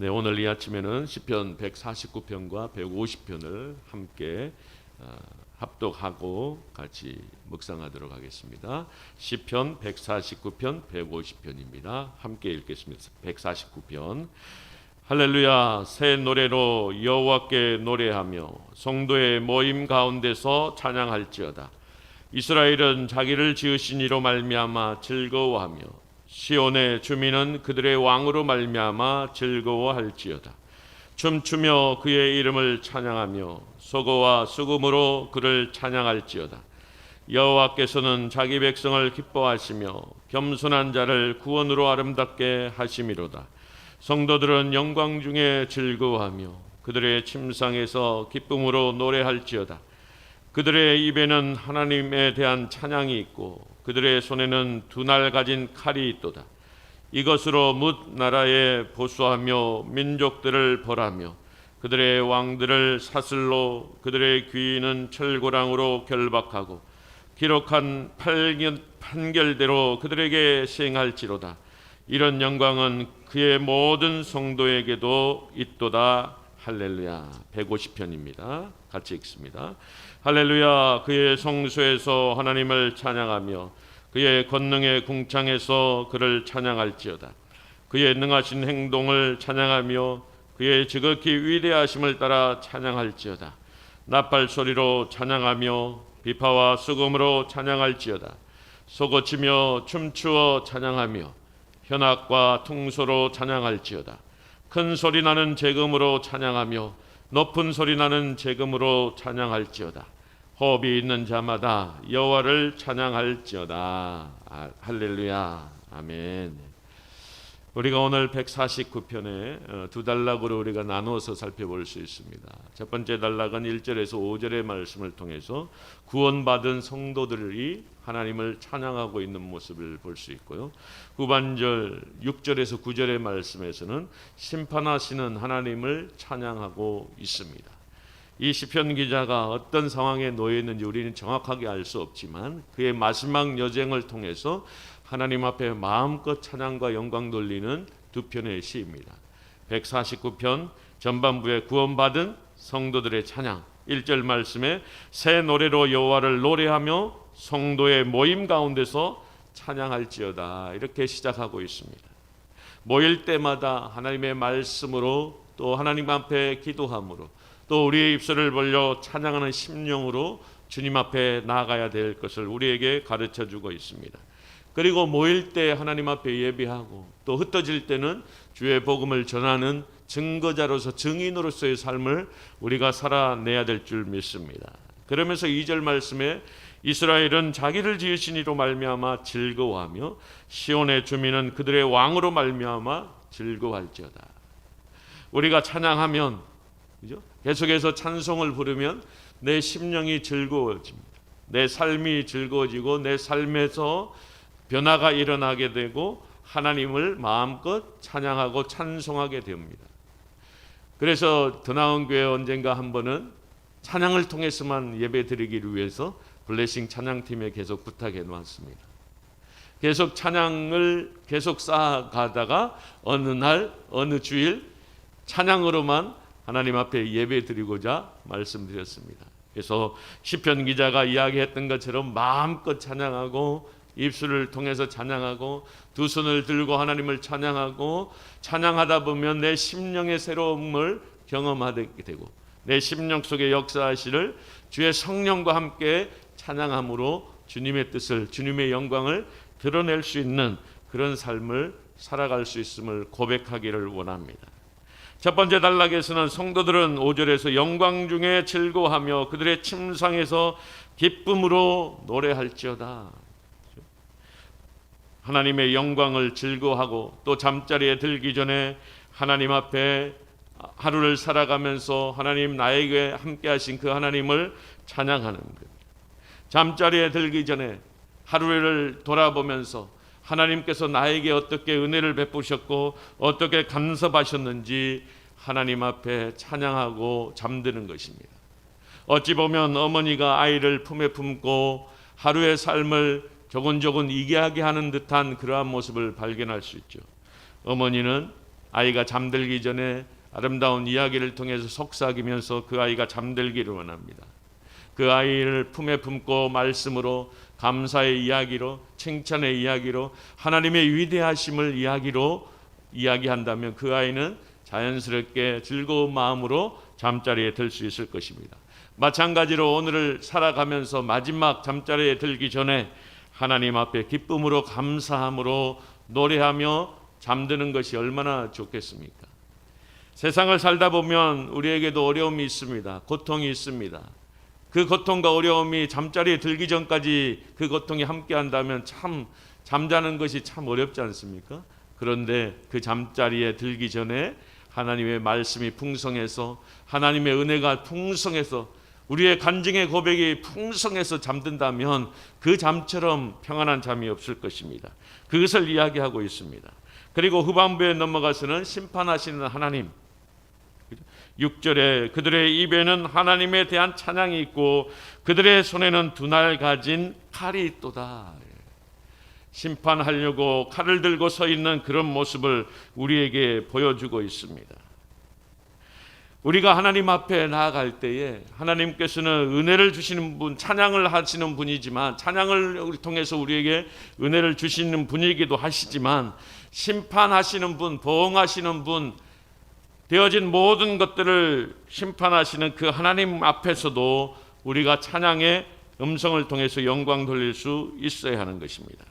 네, 오늘 이 아침에는 시편 149편과 150편을 함께 어, 합독하고 같이 묵상하도록 하겠습니다. 시편 149편, 150편입니다. 함께 읽겠습니다. 149편. 할렐루야 새 노래로 여호와께 노래하며 성도의 모임 가운데서 찬양할지어다. 이스라엘은 자기를 지으신 이로 말미암아 즐거워하며 시온의 주민은 그들의 왕으로 말미암아 즐거워할지어다. 춤추며 그의 이름을 찬양하며 소고와 수금으로 그를 찬양할지어다. 여호와께서는 자기 백성을 기뻐하시며 겸손한 자를 구원으로 아름답게 하심이로다. 성도들은 영광 중에 즐거워하며 그들의 침상에서 기쁨으로 노래할지어다. 그들의 입에는 하나님에 대한 찬양이 있고 그들의 손에는 두 날 가진 칼이 있도다. 이것으로 뭇 나라에 보수하며 민족들을 벌하며 그들의 왕들을 사슬로 그들의 귀인은 철고랑으로 결박하고 기록한 판결, 판결대로 그들에게 시행할지로다. 이런 영광은 그의 모든 성도에게도 있도다. 할렐루야. 150편입니다. 같이 읽습니다. 할렐루야. 그의 성소에서 하나님을 찬양하며 그의 권능의 궁창에서 그를 찬양할지어다. 그의 능하신 행동을 찬양하며 그의 지극히 위대하심을 따라 찬양할지어다. 나팔 소리로 찬양하며 비파와 수금으로 찬양할지어다. 소고치며 춤추어 찬양하며 현악과 퉁소로 찬양할지어다. 큰 소리 나는 재금으로 찬양하며 높은 소리 나는 재금으로 찬양할지어다. 호흡이 있는 자마다 여호와를 찬양할지어다. 아, 할렐루야. 아멘. 우리가 오늘 149편에 어, 두 단락으로 우리가 나누어서 살펴볼 수 있습니다. 첫 번째 단락은 1절에서 5절의 말씀을 통해서 구원받은 성도들이 하나님을 찬양하고 있는 모습을 볼 수 있고요. 후반절 6절에서 9절의 말씀에서는 심판하시는 하나님을 찬양하고 있습니다. 이 시편 기자가 어떤 상황에 놓여 있는지 우리는 정확하게 알 수 없지만 그의 마지막 여정을 통해서 하나님 앞에 마음껏 찬양과 영광 돌리는 두 편의 시입니다. 149편 전반부에 구원받은 성도들의 찬양 1절 말씀에 새 노래로 여호와를 노래하며 성도의 모임 가운데서 찬양할지어다 이렇게 시작하고 있습니다. 모일 때마다 하나님의 말씀으로 또 하나님 앞에 기도함으로 또 우리의 입술을 벌려 찬양하는 심령으로 주님 앞에 나아가야 될 것을 우리에게 가르쳐 주고 있습니다. 그리고 모일 때 하나님 앞에 예배하고 또 흩어질 때는 주의 복음을 전하는 증거자로서 증인으로서의 삶을 우리가 살아내야 될 줄 믿습니다. 그러면서 2절 말씀에 이스라엘은 자기를 지으신 이로 말미암아 즐거워하며 시온의 주민은 그들의 왕으로 말미암아 즐거워할지어다. 우리가 찬양하면 그죠? 계속해서 찬송을 부르면 내 심령이 즐거워집니다. 내 삶이 즐거워지고 내 삶에서 변화가 일어나게 되고 하나님을 마음껏 찬양하고 찬송하게 됩니다. 그래서 드나운 교회 언젠가 한 번은 찬양을 통해서만 예배 드리기를 위해서 블레싱 찬양팀에 계속 부탁해 놓았습니다. 계속 찬양을 계속 쌓아가다가 어느 날 어느 주일 찬양으로만 하나님 앞에 예배 드리고자 말씀드렸습니다. 그래서 시편 기자가 이야기했던 것처럼 마음껏 찬양하고 입술을 통해서 찬양하고 두 손을 들고 하나님을 찬양하고 찬양하다 보면 내 심령의 새로움을 경험하게 되고 내 심령 속에 역사하시를 주의 성령과 함께 찬양함으로 주님의 뜻을 주님의 영광을 드러낼 수 있는 그런 삶을 살아갈 수 있음을 고백하기를 원합니다. 첫 번째 단락에서는 성도들은 5절에서 영광 중에 즐거워하며 그들의 침상에서 기쁨으로 노래할지어다. 하나님의 영광을 즐거워하고 또 잠자리에 들기 전에 하나님 앞에 하루를 살아가면서 하나님 나에게 함께 하신 그 하나님을 찬양하는 것. 잠자리에 들기 전에 하루를 돌아보면서 하나님께서 나에게 어떻게 은혜를 베푸셨고 어떻게 간섭하셨는지 하나님 앞에 찬양하고 잠드는 것입니다. 어찌 보면 어머니가 아이를 품에 품고 하루의 삶을 조곤조곤 이기하게 하는 듯한 그러한 모습을 발견할 수 있죠. 어머니는 아이가 잠들기 전에 아름다운 이야기를 통해서 속삭이면서 그 아이가 잠들기를 원합니다. 그 아이를 품에 품고 말씀으로 감사의 이야기로 칭찬의 이야기로 하나님의 위대하심을 이야기로 이야기한다면 그 아이는 자연스럽게 즐거운 마음으로 잠자리에 들 수 있을 것입니다. 마찬가지로 오늘을 살아가면서 마지막 잠자리에 들기 전에 하나님 앞에 기쁨으로 감사함으로 노래하며 잠드는 것이 얼마나 좋겠습니까? 세상을 살다 보면 우리에게도 어려움이 있습니다. 고통이 있습니다. 그 고통과 어려움이 잠자리에 들기 전까지 그 고통이 함께 한다면 참 잠자는 것이 참 어렵지 않습니까? 그런데 그 잠자리에 들기 전에 하나님의 말씀이 풍성해서 하나님의 은혜가 풍성해서 우리의 간증의 고백이 풍성해서 잠든다면 그 잠처럼 평안한 잠이 없을 것입니다. 그것을 이야기하고 있습니다. 그리고 후반부에 넘어가서는 심판하시는 하나님 6절에 그들의 입에는 하나님에 대한 찬양이 있고 그들의 손에는 두날 가진 칼이 있도다. 심판하려고 칼을 들고 서 있는 그런 모습을 우리에게 보여주고 있습니다. 우리가 하나님 앞에 나아갈 때에 하나님께서는 은혜를 주시는 분, 찬양을 하시는 분이지만 찬양을 통해서 우리에게 은혜를 주시는 분이기도 하시지만 심판하시는 분, 보응하시는 분, 되어진 모든 것들을 심판하시는 그 하나님 앞에서도 우리가 찬양의 음성을 통해서 영광 돌릴 수 있어야 하는 것입니다.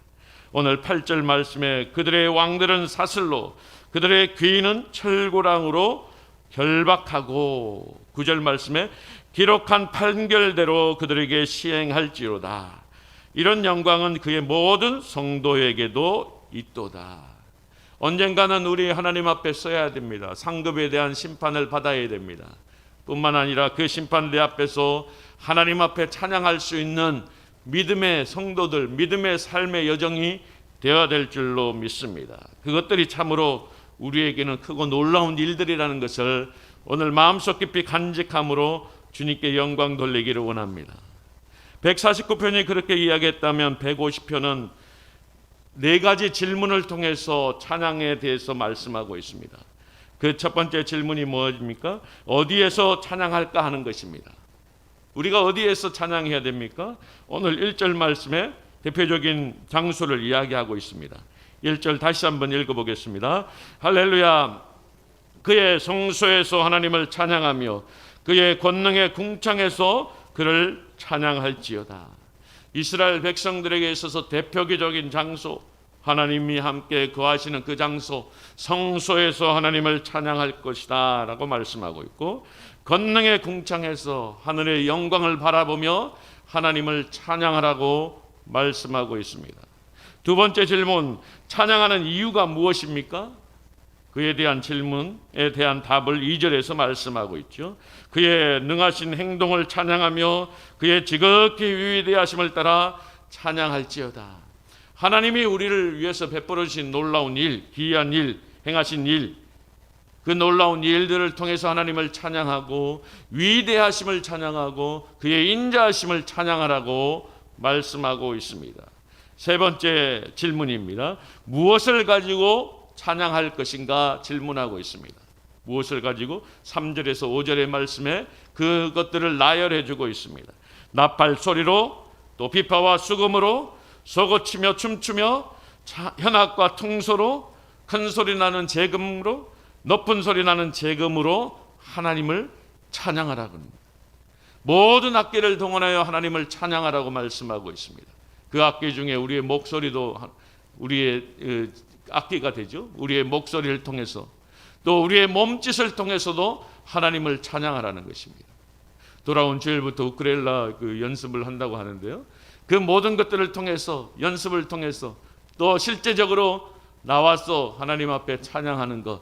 오늘 8절 말씀에 그들의 왕들은 사슬로 그들의 귀인은 철고랑으로 결박하고 9절 말씀에 기록한 판결대로 그들에게 시행할지로다. 이런 영광은 그의 모든 성도에게도 있도다. 언젠가는 우리 하나님 앞에 서야 됩니다. 상급에 대한 심판을 받아야 됩니다. 뿐만 아니라 그 심판대 앞에서 하나님 앞에 찬양할 수 있는 믿음의 성도들, 믿음의 삶의 여정이 되어야 될 줄로 믿습니다. 그것들이 참으로 우리에게는 크고 놀라운 일들이라는 것을 오늘 마음속 깊이 간직함으로 주님께 영광 돌리기를 원합니다. 149편이 그렇게 이야기했다면 150편은 네 가지 질문을 통해서 찬양에 대해서 말씀하고 있습니다. 그 첫 번째 질문이 무엇입니까? 어디에서 찬양할까 하는 것입니다. 우리가 어디에서 찬양해야 됩니까? 오늘 1절 말씀에 대표적인 장소를 이야기하고 있습니다. 1절 다시 한번 읽어보겠습니다. 할렐루야. 그의 성소에서 하나님을 찬양하며 그의 권능의 궁창에서 그를 찬양할지어다. 이스라엘 백성들에게 있어서 대표적인 장소, 하나님이 함께 거하시는 그 장소, 성소에서 하나님을 찬양할 것이다. 라고 말씀하고 있고, 권능의 궁창에서 하늘의 영광을 바라보며 하나님을 찬양하라고 말씀하고 있습니다. 두 번째 질문, 찬양하는 이유가 무엇입니까? 그에 대한 질문에 대한 답을 2절에서 말씀하고 있죠. 그의 능하신 행동을 찬양하며 그의 지극히 위대하심을 따라 찬양할지어다. 하나님이 우리를 위해서 베풀어 주신 놀라운 일, 기이한 일, 행하신 일, 그 놀라운 일들을 통해서 하나님을 찬양하고 위대하심을 찬양하고 그의 인자하심을 찬양하라고 말씀하고 있습니다. 세 번째 질문입니다. 무엇을 가지고 찬양할 것인가 질문하고 있습니다. 무엇을 가지고 3절에서 5절의 말씀에 그것들을 나열해 주고 있습니다. 나팔 소리로 또 비파와 수금으로 쏘고치며 춤추며 현악과 퉁소로 큰 소리 나는 재금으로 높은 소리 나는 재금으로 하나님을 찬양하라고 합니다. 모든 악기를 동원하여 하나님을 찬양하라고 말씀하고 있습니다. 그 악기 중에 우리의 목소리도 우리의 악기가 되죠. 우리의 목소리를 통해서 또 우리의 몸짓을 통해서도 하나님을 찬양하라는 것입니다. 돌아온 주일부터 우크렐라 그 연습을 한다고 하는데요. 그 모든 것들을 통해서 연습을 통해서 또 실제적으로 나와서 하나님 앞에 찬양하는 것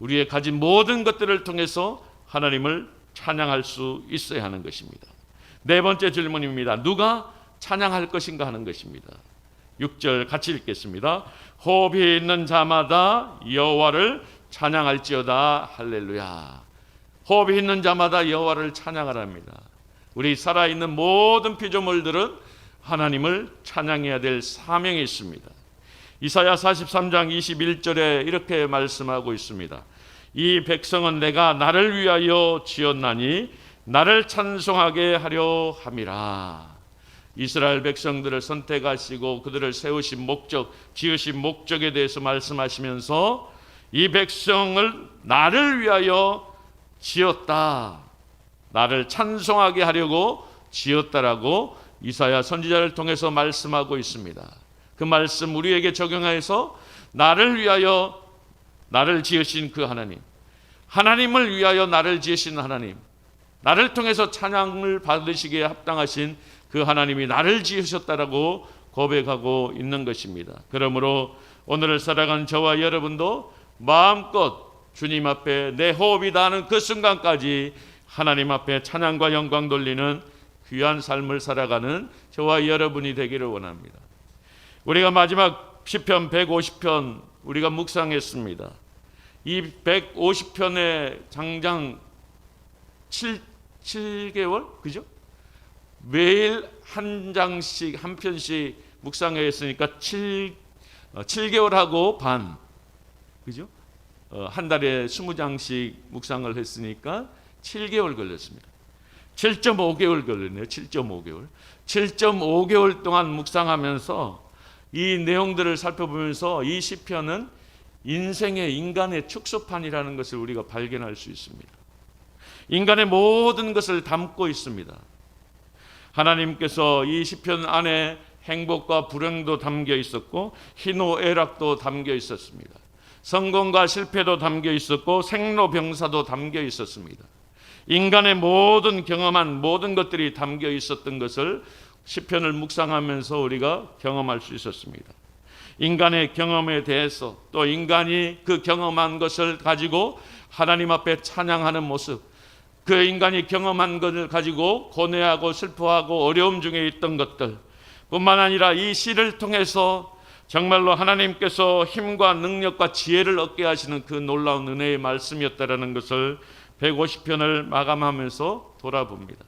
우리의 가진 모든 것들을 통해서 하나님을 찬양할 수 있어야 하는 것입니다. 네 번째 질문입니다. 누가 찬양할 것인가 하는 것입니다. 6절 같이 읽겠습니다. 호흡이 있는 자마다 여호와를 찬양할지어다 할렐루야. 호흡이 있는 자마다 여호와를 찬양하랍니다. 우리 살아 있는 모든 피조물들은 하나님을 찬양해야 될 사명이 있습니다. 이사야 43장 21절에 이렇게 말씀하고 있습니다. 이 백성은 내가 나를 위하여 지었나니 나를 찬송하게 하려 함이라. 이스라엘 백성들을 선택하시고 그들을 세우신 목적, 지으신 목적에 대해서 말씀하시면서 이 백성을 나를 위하여 지었다. 나를 찬송하게 하려고 지었다라고 이사야 선지자를 통해서 말씀하고 있습니다. 그 말씀 우리에게 적용해서 나를 위하여 나를 지으신 그 하나님, 하나님을 위하여 나를 지으신 하나님, 나를 통해서 찬양을 받으시기에 합당하신 그 하나님이 나를 지으셨다라고 고백하고 있는 것입니다. 그러므로 오늘을 살아간 저와 여러분도 마음껏 주님 앞에 내 호흡이 닿는 그 순간까지 하나님 앞에 찬양과 영광 돌리는 귀한 삶을 살아가는 저와 여러분이 되기를 원합니다. 우리가 마지막 시편 150편 우리가 묵상했습니다. 이 150편의 장장 7, 7개월 그죠? 매일 한 장씩 한 편씩 묵상했으니까 7 7개월 하고 반 그죠? 어, 한 달에 20장씩 묵상을 했으니까 7개월 걸렸습니다. 7.5개월 걸렸네요. 7.5개월. 7.5개월 동안 묵상하면서 이 내용들을 살펴보면서 이 시편은 인생의 인간의 축소판이라는 것을 우리가 발견할 수 있습니다. 인간의 모든 것을 담고 있습니다. 하나님께서 이 시편 안에 행복과 불행도 담겨 있었고 희노애락도 담겨 있었습니다. 성공과 실패도 담겨 있었고 생로병사도 담겨 있었습니다. 인간의 모든 경험한 모든 것들이 담겨 있었던 것을 시편을 묵상하면서 우리가 경험할 수 있었습니다. 인간의 경험에 대해서 또 인간이 그 경험한 것을 가지고 하나님 앞에 찬양하는 모습, 그 인간이 경험한 것을 가지고 고뇌하고 슬퍼하고 어려움 중에 있던 것들, 뿐만 아니라 이 시를 통해서 정말로 하나님께서 힘과 능력과 지혜를 얻게 하시는 그 놀라운 은혜의 말씀이었다라는 것을 150편을 마감하면서 돌아봅니다.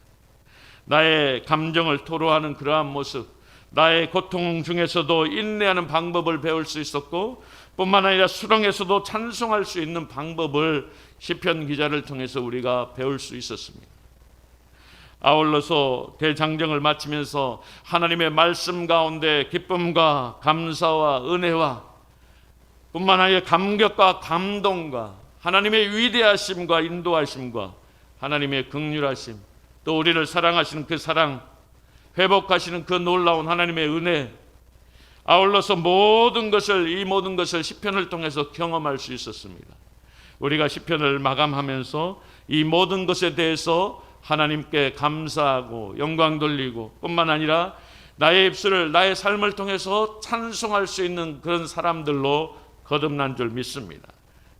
나의 감정을 토로하는 그러한 모습, 나의 고통 중에서도 인내하는 방법을 배울 수 있었고 뿐만 아니라 수렁에서도 찬송할 수 있는 방법을 시편 기자를 통해서 우리가 배울 수 있었습니다. 아울러서 대장정을 마치면서 하나님의 말씀 가운데 기쁨과 감사와 은혜와 뿐만 아니라 감격과 감동과 하나님의 위대하심과 인도하심과 하나님의 극률하심 또 우리를 사랑하시는 그 사랑 회복하시는 그 놀라운 하나님의 은혜 아울러서 모든 것을 이 모든 것을 시편을 통해서 경험할 수 있었습니다. 우리가 시편을 마감하면서 이 모든 것에 대해서 하나님께 감사하고 영광 돌리고 뿐만 아니라 나의 입술을 나의 삶을 통해서 찬송할 수 있는 그런 사람들로 거듭난 줄 믿습니다.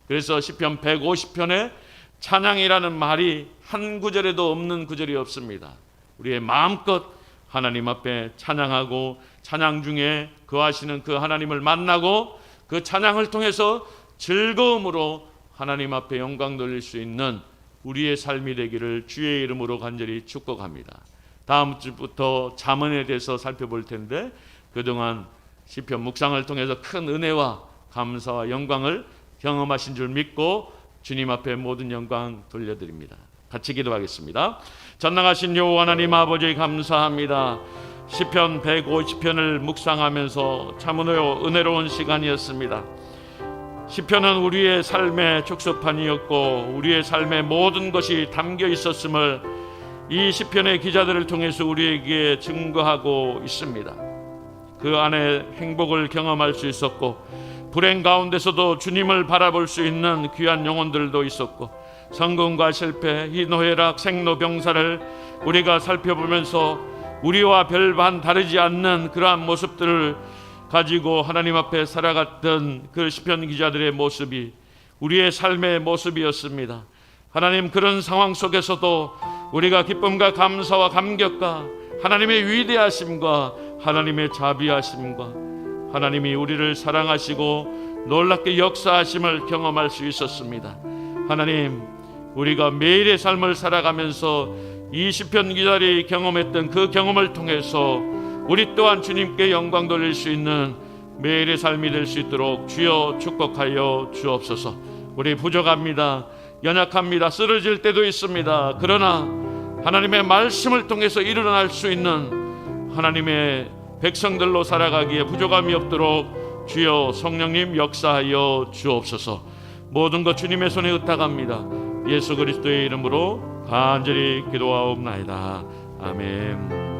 그래서 시편 150편에 찬양이라는 말이 한 구절에도 없는 구절이 없습니다. 우리의 마음껏 하나님 앞에 찬양하고 찬양 중에 거하시는 그 하나님을 만나고 그 찬양을 통해서 즐거움으로 하나님 앞에 영광 돌릴 수 있는 우리의 삶이 되기를 주의 이름으로 간절히 축복합니다. 다음 주부터 잠언에 대해서 살펴볼 텐데 그동안 시편 묵상을 통해서 큰 은혜와 감사와 영광을 경험하신 줄 믿고 주님 앞에 모든 영광 돌려드립니다. 같이 기도하겠습니다. 전능하신 여호와 하나님 아버지 감사합니다. 시편 150편을 묵상하면서 참으로 은혜로운 시간이었습니다. 시편은 우리의 삶의 촉수판이었고 우리의 삶의 모든 것이 담겨 있었음을 이 시편의 기자들을 통해서 우리에게 증거하고 있습니다. 그 안에 행복을 경험할 수 있었고 불행 가운데서도 주님을 바라볼 수 있는 귀한 영혼들도 있었고 성공과 실패, 희노애락, 생로병사를 우리가 살펴보면서 우리와 별반 다르지 않는 그러한 모습들을 가지고 하나님 앞에 살아갔던 그 시편 기자들의 모습이 우리의 삶의 모습이었습니다. 하나님 그런 상황 속에서도 우리가 기쁨과 감사와 감격과 하나님의 위대하심과 하나님의 자비하심과 하나님이 우리를 사랑하시고 놀랍게 역사하심을 경험할 수 있었습니다. 하나님, 우리가 매일의 삶을 살아가면서 이 시편 기자리 경험했던 그 경험을 통해서 우리 또한 주님께 영광 돌릴 수 있는 매일의 삶이 될 수 있도록 주여 축복하여 주옵소서. 우리 부족합니다. 연약합니다. 쓰러질 때도 있습니다. 그러나 하나님의 말씀을 통해서 일어날 수 있는 하나님의 백성들로 살아가기에 부족함이 없도록 주여 성령님 역사하여 주옵소서. 모든 것 주님의 손에 의탁합니다. 예수 그리스도의 이름으로 간절히 기도하옵나이다. 아멘.